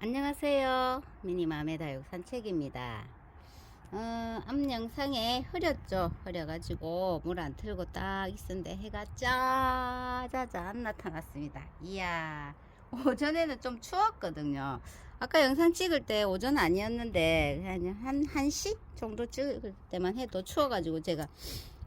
안녕하세요. 미니맘의 다육 산책입니다. 어, 앞 영상에 흐렸죠. 흐려가지고 물 안 틀고 딱 있었는데 해가 짜자잔 나타났습니다. 이야. 오전에는 좀 추웠거든요. 아까 영상 찍을 때 오전 아니었는데 한 1시 정도 찍을 때만 해도 추워가지고 제가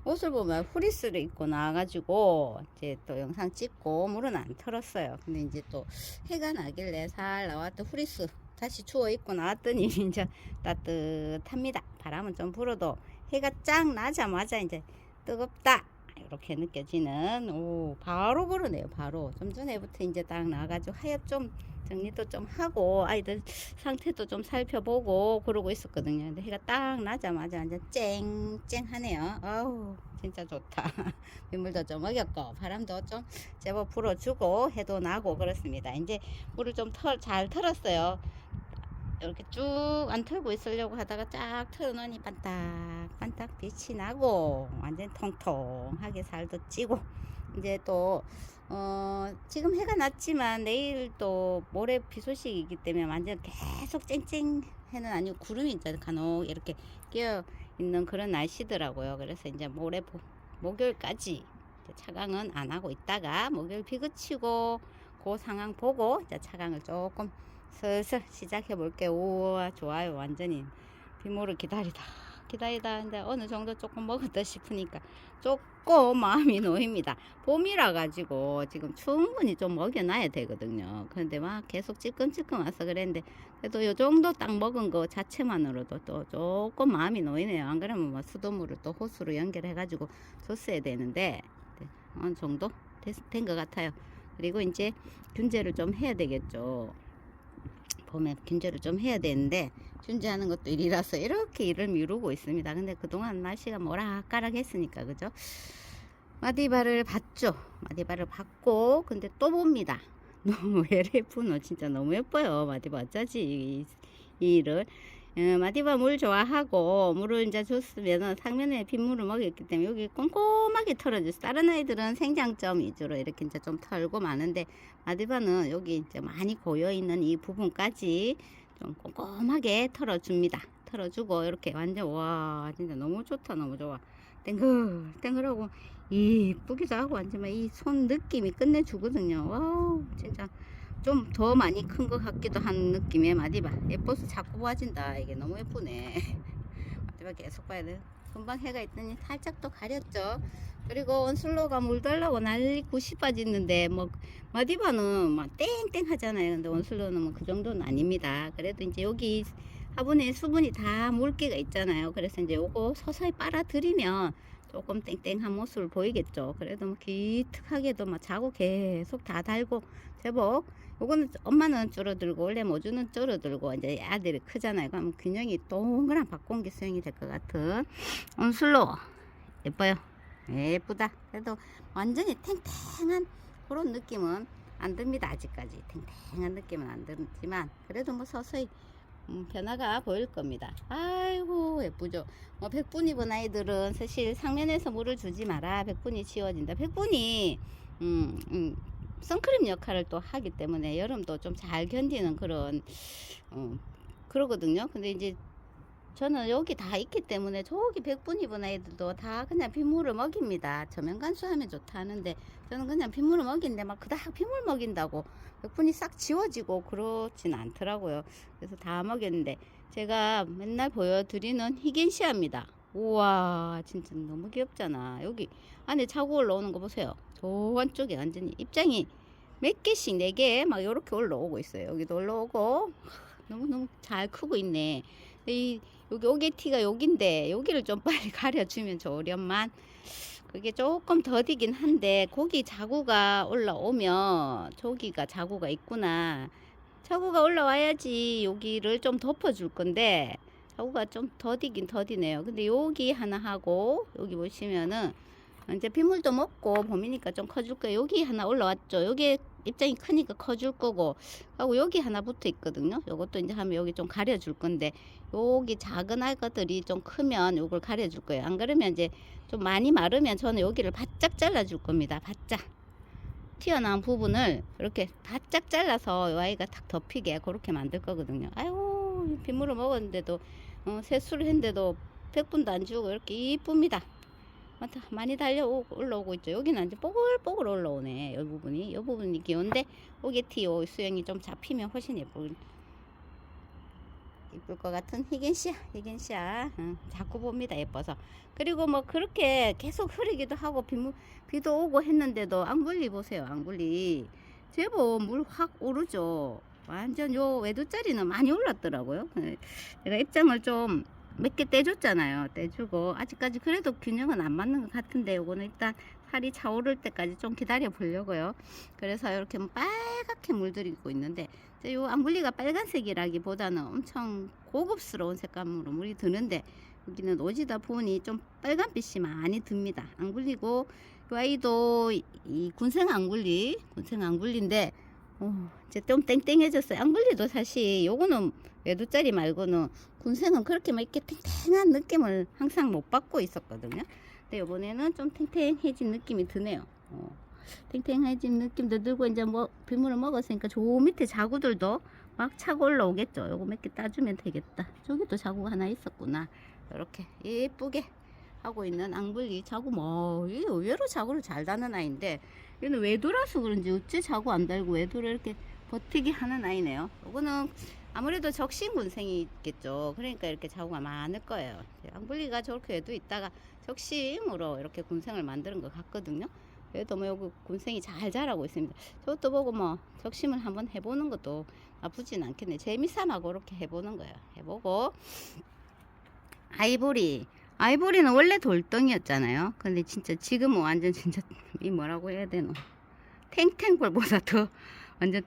옷을 보면 후리스를 입고 나와가지고 이제 또 영상 찍고 물은 안 털었어요. 근데 이제 또 해가 나길래 살 나왔던 후리스 다시 추워 입고 나왔더니 이제 따뜻합니다. 바람은 좀 불어도 해가 쫙 나자마자 이제 뜨겁다. 이렇게 느껴지는 오 바로 그러네요 바로 좀 전에부터 이제 딱 나가지고 하얗 좀 정리도 좀 하고 아이들 상태도 좀 살펴보고 그러고 있었거든요. 근데 해가 딱 나자마자 완전 쨍쨍하네요. 아우 진짜 좋다. 민물도 좀 먹였고 바람도 좀 제법 불어주고 해도 나고 그렇습니다. 이제 물을 좀 잘 털었어요. 이렇게 쭉 안 털고 있으려고 하다가 쫙 털어놓으니 반딱반딱 빛이 나고 완전 통통하게 살도 찌고 이제 또 어, 지금 해가 났지만 내일 또 모레 비 소식이기 때문에 완전 계속 쨍쨍 해는 아니고 구름이 이제 간혹 이렇게 끼어 있는 그런 날씨더라고요. 그래서 이제 모레 보- 목요일까지 차강은 안 하고 있다가 목요일 비 그치고 그 상황 보고 이제 차강을 조금 슬슬 시작해 볼게요. 우와 좋아요 완전히 비모를 기다리다 기다리다 근데 어느 정도 조금 먹었다 싶으니까 조금 마음이 놓입니다. 봄이라 가지고 지금 충분히 좀 먹여놔야 되거든요. 그런데 막 계속 찔끔찔끔 와서 그랬는데 그래도 요 정도 딱 먹은 거 자체만으로도 또 조금 마음이 놓이네요. 안 그러면 뭐 수돗물을 또 호수로 연결해 가지고 줬어야 되는데 네, 어느 정도 된 것 같아요. 그리고 이제 균제를 좀 해야 되겠죠. 봄에 균제를 좀 해야 되는데 균제하는 것도 일이라서 이렇게 일을 미루고 있습니다. 근데 그동안 날씨가 뭐락가락 했으니까 그죠? 마디바를 봤죠. 마디바를 봤고 근데 또 봅니다. 너무 예쁘노 진짜 너무 예뻐요. 마디바 어쩌지 이, 이 일을 어, 마디바 물 좋아하고 물을 이제 줬으면 상면에 빗물을 먹였기 때문에 여기 꼼꼼하게 털어줬어. 다른 아이들은 생장점 위주로 이렇게 이제 좀 털고 마는데 마디바는 여기 이제 많이 고여 있는 이 부분까지 좀 꼼꼼하게 털어줍니다. 털어주고 이렇게 완전 와 진짜 너무 좋다 너무 좋아. 땡글 땡글하고 이쁘기도 하고 완전 이 손 느낌이 끝내주거든요. 와우 진짜 좀 더 많이 큰 것 같기도 한 느낌의 마디바 예뻐서 자꾸 보아진다. 이게 너무 예쁘네. 마디바 계속 봐야 돼. 금방 해가 있더니 살짝 또 가렸죠. 그리고 원슬로가 물 달라고 난리 굿이 빠지는데 뭐 마디바는 막 땡땡 하잖아요. 근데 원슬로는 뭐 그 정도는 아닙니다. 그래도 이제 여기 화분에 수분이 다 물기가 있잖아요. 그래서 이제 요거 서서히 빨아들이면 조금 땡땡한 모습을 보이겠죠 그래도 뭐 기특하게도 막 자고 계속 다 달고 제법 요거는 엄마는 줄어들고 원래 모주는 줄어들고 이제 아들이 크잖아요. 그럼 균형이 동그란 박공기 수영이 될 것 같은 온슬로 예뻐요. 예쁘다. 그래도 완전히 탱탱한 그런 느낌은 안 듭니다. 아직까지 탱탱한 느낌은 안 들지만 그래도 뭐 서서히 음, 변화가 보일 겁니다. 아이고 예쁘죠. 뭐 백분 입은 아이들은 사실 상면에서 물을 주지 마라. 백분이 지워진다. 백분이 음, 음, 선크림 역할을 또 하기 때문에 여름도 좀 잘 견디는 그런 어, 그러거든요. 근데 이제 저는 여기 다 있기 때문에 저기 백분 입은 아이들도 다 그냥 빗물을 먹입니다. 저면 간수 하면 좋다 하는데 저는 그냥 빗물을 먹이는데 막 그닥 빗물 먹인다고 백분이 싹 지워지고 그렇진 않더라고요. 그래서 다 먹였는데 제가 맨날 보여드리는 희겐시아입니다. 우와 진짜 너무 귀엽잖아. 여기 안에 차고 올라오는 거 보세요. 저 한쪽에 완전히 입장이 몇 개씩 네 개 막 이렇게 올라오고 있어요. 여기도 올라오고 너무 너무 잘 크고 있네. 이 여기 오게티가 여긴데 여기를 좀 빨리 가려주면 좋으련만 그게 조금 더디긴 한데 거기 자구가 올라오면 저기가 자구가 있구나. 자구가 올라와야지 여기를 좀 덮어줄 건데 자구가 좀 더디긴 더디네요. 근데 여기 하나 하고 여기 보시면은 이제 빗물도 먹고 봄이니까 좀 커줄 거예요. 여기 하나 올라왔죠. 여기 입장이 크니까 커줄 거고 하고 여기 하나 붙어 있거든요. 요것도 이제 하면 여기 좀 가려줄 건데 여기 작은 알것들이 좀 크면 요걸 가려줄 거예요. 안 그러면 이제 좀 많이 마르면 저는 여기를 바짝 잘라줄 겁니다. 바짝. 튀어나온 부분을 이렇게 바짝 잘라서 이 아이가 탁 덮이게 그렇게 만들 거거든요. 아이고 빗물을 먹었는데도 어, 세수를 했는데도 100분도 안 주고 이렇게 이쁩니다. 많이 달려 오- 올라오고 있죠. 여기는 이제 뽀글뽀글 올라오네. 이 부분이. 이 부분이 귀여운데 오게티 요 수영이 좀 잡히면 훨씬 예쁠 예쁠 것 같은 희겐씨야. 희겐씨야. 응, 자꾸 봅니다. 예뻐서. 그리고 뭐 그렇게 계속 흐리기도 하고 비, 비도 오고 했는데도 앙굴리 보세요. 앙굴리. 제법 물 확 오르죠. 완전 요 외두짜리는 많이 올랐더라고요. 네, 내가 입장을 좀 몇 개 떼줬잖아요. 떼주고 아직까지 그래도 균형은 안 맞는 것 같은데 요거는 일단 살이 차오를 때까지 좀 기다려 보려고요. 그래서 이렇게 빨갛게 물들이고 있는데 요 앙굴리가 빨간색이라기보다는 엄청 고급스러운 색감으로 물이 드는데 여기는 오지다 보니 좀 빨간빛이 많이 듭니다. 앙굴리고 요 아이도 이- 이 군생 앙굴리, 군생 앙굴리인데 어, 이제 좀 땡땡해졌어요. 앙굴리도 사실 요거는 외두짜리 말고는 군생은 그렇게 막 이렇게 탱탱한 느낌을 항상 못 받고 있었거든요. 근데 요번에는 좀 탱탱해진 느낌이 드네요. 어, 탱탱해진 느낌도 들고 이제 뭐 빗물을 먹었으니까 저 밑에 자구들도 막 차고 올라오겠죠. 요거 몇 개 따주면 되겠다. 저기도 자구가 하나 있었구나. 이렇게 예쁘게 하고 있는 앙블리 자구 뭐 의외로 자구를 잘 다는 아이인데 얘는 외도라서 그런지 어째 자구 안 달고 외도를 이렇게 버티게 하는 아이네요. 요거는 아무래도 적신 군생이 있겠죠. 그러니까 이렇게 자구가 많을 거예요. 앙블리가 저렇게 외도 있다가 적심으로 이렇게 군생을 만드는 것 같거든요. 그래도 뭐 여기 군생이 잘 자라고 있습니다. 저것도 보고 뭐 적심을 한번 해보는 것도 나쁘진 않겠네. 재미삼아 그렇게 해보는 거예요. 해보고 아이보리 아이보리는 원래 돌덩이였잖아요. 근데 진짜 지금은 완전 진짜 이 뭐라고 해야 되노? 탱탱볼보다 더 완전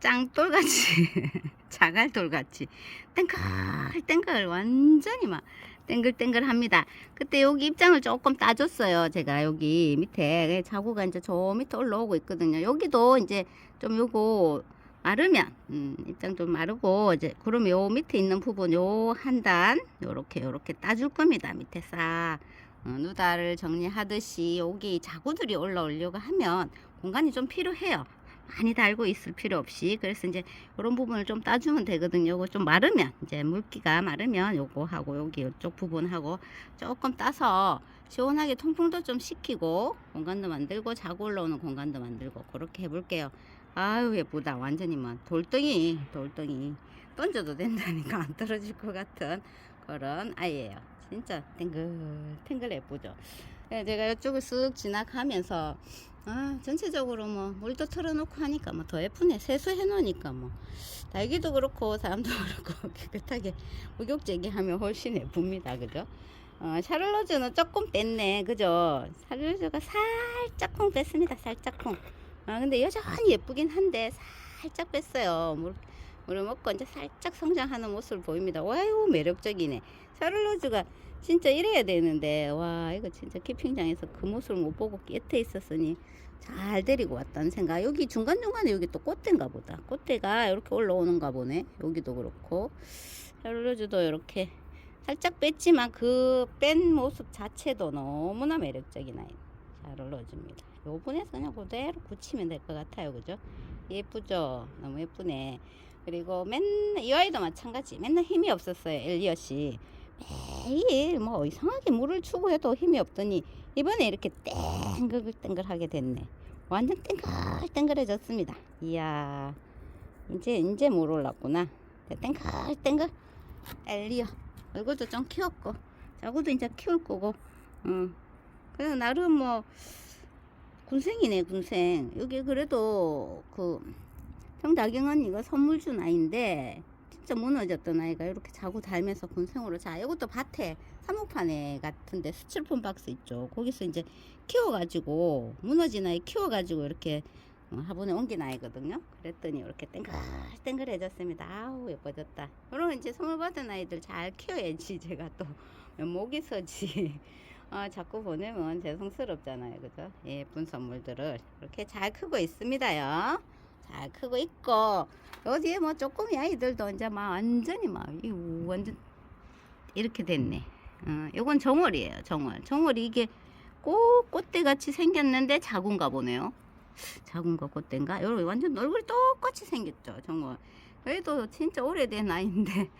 짱돌같이 자갈돌같이 땡글땡글 완전히 막 땡글땡글 합니다. 그때 여기 입장을 조금 따줬어요. 제가 여기 밑에 자구가 이제 저 밑에 올라오고 있거든요. 여기도 이제 좀 요거 마르면 음, 입장 좀 마르고 이제 그러면 요 밑에 있는 부분 요 한 단 요렇게 요렇게 따줄 겁니다. 밑에 싹 어, 누다를 정리하듯이 여기 자구들이 올라오려고 하면 공간이 좀 필요해요. 많이 달고 있을 필요 없이 그래서 이제 이런 부분을 좀 따주면 되거든요. 요거 좀 마르면 이제 물기가 마르면 요거 하고 여기 이쪽 부분하고 조금 따서 시원하게 통풍도 좀 시키고 공간도 만들고 자고 올라오는 공간도 만들고 그렇게 해볼게요. 아유 예쁘다 완전히 막 돌덩이 돌덩이 던져도 된다니까 안 떨어질 것 같은 그런 아이예요. 진짜 탱글탱글 예쁘죠. 네, 제가 이쪽을 쓱 지나가면서 아 전체적으로 뭐 물도 틀어놓고 하니까 뭐 더 예쁘네. 세수해 놓으니까 뭐. 달기도 그렇고 사람도 그렇고 깨끗하게 목욕제기 하면 훨씬 예쁩니다. 그죠? 어, 샤를로즈는 조금 뺐네. 그죠? 샤를로즈가 살짝쿵 뺐습니다. 살짝쿵 아 근데 여전히 예쁘긴 한데 살짝 뺐어요. 물, 물을 먹고 이제 살짝 성장하는 모습을 보입니다. 와유 매력적이네. 샤를로즈가 진짜 이래야 되는데. 와 이거 진짜 키핑장에서 그 모습을 못 보고 끝에 있었으니 잘 데리고 왔다는 생각. 여기 중간중간에 여기 또 꽃대인가 보다. 꽃대가 이렇게 올라오는가 보네. 여기도 그렇고. 샤를로즈도 이렇게 살짝 뺐지만 그 뺀 모습 자체도 너무나 매력적인 아이. 샤를로즈입니다. 요번에서 그냥 그대로 굳히면 될 것 같아요. 그죠? 예쁘죠? 너무 예쁘네. 그리고 맨날 이 아이도 마찬가지. 맨날 힘이 없었어요. 엘리엇이 매일 뭐 이상하게 물을 주고 해도 힘이 없더니 이번에 이렇게 땡글땡글하게 됐네. 완전 땡글땡글해졌습니다. 이야, 이제 이제 물 올랐구나. 땡글땡글. 엘리어 얼굴도 좀 키웠고, 자구도 이제 키울 거고. 응. 그래서 나름 뭐 군생이네 군생. 여기 그래도 그 정다경은 이거 선물 준 아이인데 진짜 무너졌던 아이가 이렇게 자고 달면서 군생으로 자 이것도 밭에 사목판에 같은데 스티로폼 박스 있죠. 거기서 이제 키워가지고 무너진 아이 키워가지고 이렇게 어, 화분에 옮긴 아이거든요. 그랬더니 이렇게 땡글땡글해졌습니다. 아우 예뻐졌다. 그러면 이제 선물 받은 아이들 잘 키워야지 제가 또 면목이 서지. 아, 자꾸 보내면 죄송스럽잖아요. 그죠? 예쁜 선물들을 이렇게 잘 크고 있습니다요 잘 크고 있고 어디에 뭐 조그미 아이들도 이제 막 완전히 막이 완전 이렇게 됐네. 어, 요건 정월이에요. 정월. 정월이 이게 꼭 꽃대 같이 생겼는데 작은가 보네요. 거 그때인가 여러분 완전 얼굴이 똑같이 생겼죠 정말 그래도 진짜 오래된 아이인데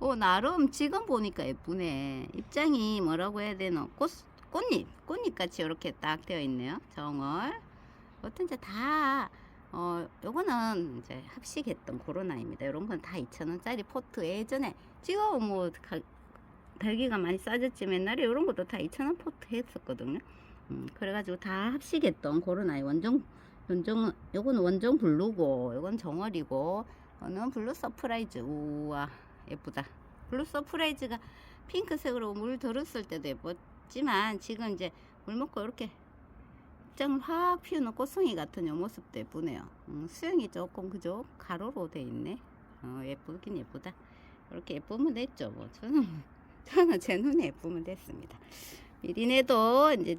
어 나름 지금 보니까 예쁘네 입장이 뭐라고 해야 되나 꽃 꽃잎 꽃잎 같이 이렇게 딱 되어 있네요 정월 어떤지 다 어, 요거는 이제 합식했던 코로나입니다. 요런 건 다 2,000원짜리 포트 예전에 지금 뭐 가, 달기가 많이 싸졌지만 옛날에 요런 것도 다 2,000원 포트 했었거든요. 음, 그래가지고 다 합식했던 코로나의 원정, 원정, 요건 원정 블루고, 요건 정월이고, 어는 블루 서프라이즈. 우와, 예쁘다. 블루 서프라이즈가 핑크색으로 물 들었을 때도 예뻤지만, 지금 이제 물 먹고 이렇게 입장을 확 피우는 꽃송이 같은 요 모습도 예쁘네요. 음, 수영이 조금 그죠? 가로로 돼 있네. 어, 예쁘긴 예쁘다. 이렇게 예쁘면 됐죠. 뭐 저는 저는 제 눈에 예쁘면 됐습니다. 미리네도 이제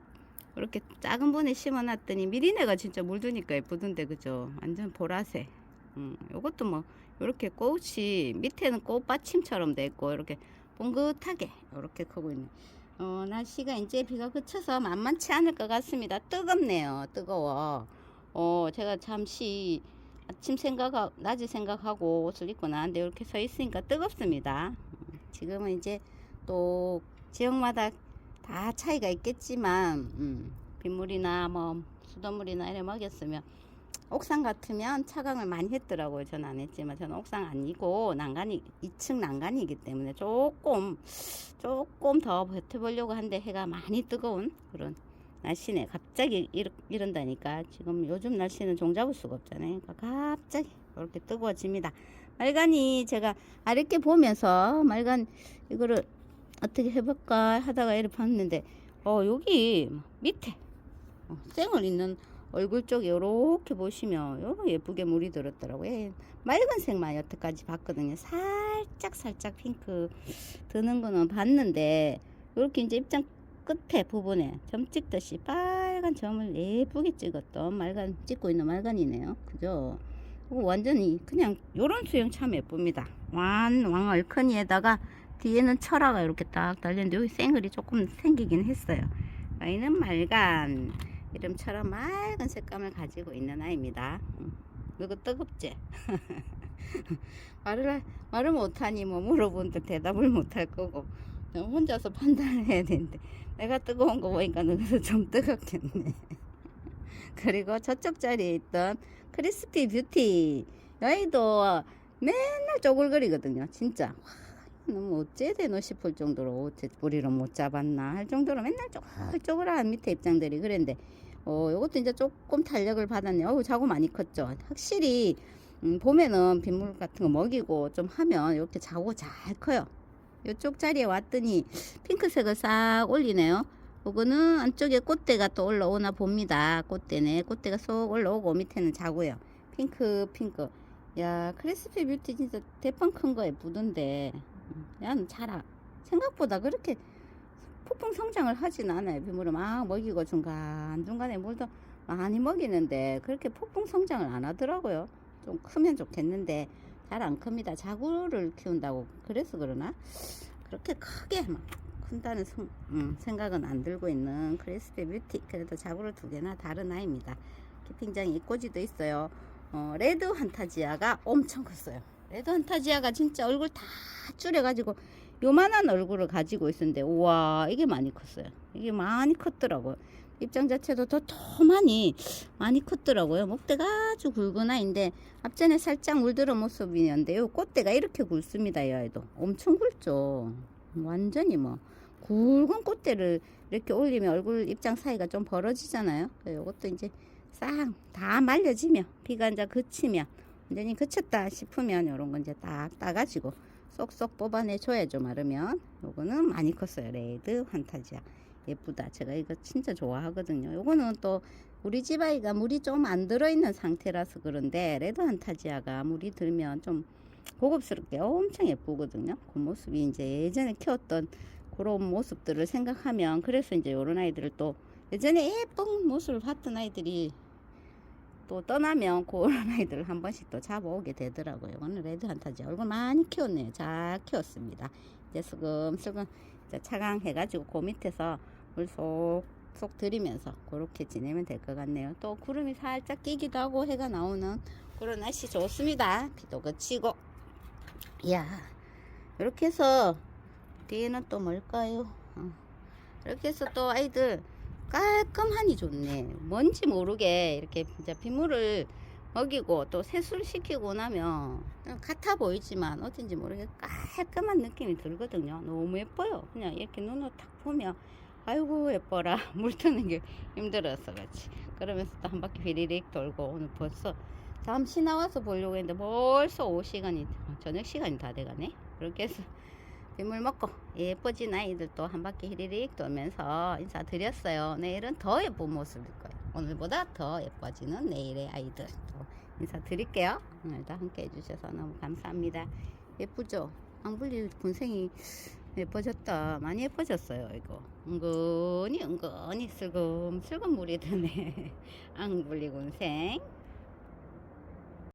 이렇게 작은 분에 심어놨더니 미리네가 진짜 물드니까 예쁘던데 그죠? 완전 보라색. 음, 요것도 뭐 이렇게 꽃이 밑에는 꽃 받침처럼 돼 있고 이렇게 봉긋하게 이렇게 크고 있네. 어, 날씨가 이제 비가 그쳐서 만만치 않을 것 같습니다. 뜨겁네요. 뜨거워. 어, 제가 잠시 아침 생각하고, 낮에 생각하고 옷을 입고 나왔는데 이렇게 서 있으니까 뜨겁습니다. 음, 지금은 이제 또 지역마다 다 차이가 있겠지만, 음, 빗물이나 뭐 수돗물이나 이래 먹였으면 옥상 같으면 차강을 많이 했더라고요. 저는 안 했지만 저는 옥상 아니고 난간이 2층 난간이기 때문에 조금 조금 더 버텨보려고 하는데 해가 많이 뜨거운 그런 날씨네. 갑자기 이러, 이런다니까 지금 요즘 날씨는 종잡을 수가 없잖아요. 그러니까 갑자기 이렇게 뜨거워집니다. 말간이 제가 아랫게 보면서 말간 이거를 어떻게 해볼까 하다가 이렇게 봤는데 어 여기 밑에 어, 쌩을 있는 얼굴 쪽에 요렇게 보시면 요거 예쁘게 물이 들었더라고요. 예, 맑은색만 여태까지 봤거든요. 살짝 살짝 핑크 드는 거는 봤는데 요렇게 이제 입장 끝에 부분에 점 찍듯이 빨간 점을 예쁘게 찍었던 말간 찍고 있는 말간이네요. 그죠? 완전히 그냥 요런 수영 참 예쁩니다. 완 왕 얼큰이에다가 뒤에는 철화가 이렇게 딱 달렸는데 여기 생글이 조금 생기긴 했어요. 아이는 말간 이름처럼 맑은 색감을 가지고 있는 아이입니다. 음, 이거 뜨겁지? 말을 하- 말을 못하니 뭐 물어보는데 대답을 못할 거고 너 혼자서 판단을 해야 되는데 내가 뜨거운 거 보니까 너도 좀 뜨겁겠네. 그리고 저쪽 자리에 있던 크리스피 뷰티 여의도 맨날 쪼글거리거든요. 진짜 와, 너무 어째 되노 싶을 정도로 어째 뿌리를 못 잡았나 할 정도로 맨날 쪼글쪼글한 밑에 입장들이 그랬는데 어 요것도 이제 조금 탄력을 받았네요. 어우 자고 많이 컸죠. 확실히 음, 봄에는 빗물 같은 거 먹이고 좀 하면 이렇게 자고 잘 커요. 이쪽 자리에 왔더니 핑크색을 싹 올리네요. 요거는 안쪽에 꽃대가 또 올라오나 봅니다. 꽃대네. 꽃대가 쏙 올라오고 밑에는 자고요. 핑크 핑크. 야 크리스피 뷰티 진짜 대빵 큰 거 예쁘던데. 음, 야는 자라. 생각보다 그렇게 폭풍 성장을 하진 않아요. 빗물을 막 먹이고 중간중간에 물도 많이 먹이는데 그렇게 폭풍 성장을 안 하더라고요. 좀 크면 좋겠는데 잘 안 큽니다. 자구를 키운다고 그래서 그러나 그렇게 크게 막 큰다는 성- 음, 생각은 안 들고 있는 크리스피 뷰티 그래도 자구를 두 개나 다른 아이입니다. 키핑장이 이꼬지도 있어요. 어, 레드 환타지아가 엄청 컸어요. 레드 환타지아가 진짜 얼굴 다 줄여가지고 요만한 얼굴을 가지고 있었는데 우와 이게 많이 컸어요. 이게 많이 컸더라고요. 입장 자체도 더, 더 많이 많이 컸더라고요. 목대가 아주 굵은 아이인데 앞전에 살짝 물들어 모습이었는데 요 꽃대가 이렇게 굵습니다. 이 아이도 엄청 굵죠. 완전히 뭐 굵은 꽃대를 이렇게 올리면 얼굴 입장 사이가 좀 벌어지잖아요. 요것도 이제 싹 다 말려지면 비가 이제 그치면 완전히 그쳤다 싶으면 요런 건 이제 딱 따가지고 쏙쏙 뽑아내 줘야죠. 마르면 요거는 많이 컸어요. 레드 환타지아. 예쁘다. 제가 이거 진짜 좋아하거든요. 요거는 또 우리 집 아이가 물이 좀 안 들어있는 상태라서 그런데 레드 환타지아가 물이 들면 좀 고급스럽게 엄청 예쁘거든요. 그 모습이 이제 예전에 키웠던 그런 모습들을 생각하면 그래서 이제 요런 아이들을 또 예전에 예쁜 모습을 봤던 아이들이 또 떠나면 그런 아이들을 한 번씩 또 잡아오게 되더라고요. 오늘 레드 한타지 얼굴 많이 키웠네요. 잘 키웠습니다. 이제 슬금슬금 이제 차강해가지고 그 밑에서 물쏙 쏙쏙 들이면서 그렇게 지내면 될 것 같네요. 또 구름이 살짝 끼기도 하고 해가 나오는 그런 날씨 좋습니다. 비도 그치고. 이야, 이렇게 해서 뒤에는 또 뭘까요? 어. 이렇게 해서 또 아이들 깔끔하니 좋네. 뭔지 모르게 이렇게 진짜 빗물을 먹이고 또 세수를 시키고 나면 같아 보이지만 어딘지 모르게 깔끔한 느낌이 들거든요. 너무 예뻐요. 그냥 이렇게 눈으로 탁 보면 아이고 예뻐라 물 트는 게 힘들어서 그렇지. 그러면서 또 한 바퀴 휘리릭 돌고 오늘 벌써 잠시 나와서 보려고 했는데 벌써 오후 시간이 저녁 시간이 다 돼가네. 그렇게 해서 빗물 먹고 예뻐진 아이들도 한 바퀴 히리릭 돌면서 인사드렸어요. 내일은 더 예쁜 모습일 거예요. 오늘보다 더 예뻐지는 내일의 아이들 또 인사드릴게요. 오늘도 함께 해주셔서 너무 감사합니다. 예쁘죠? 앙블리 군생이 예뻐졌다. 많이 예뻐졌어요. 이거 은근히 은근히 슬금 슬금 물이 드네. 앙블리 군생.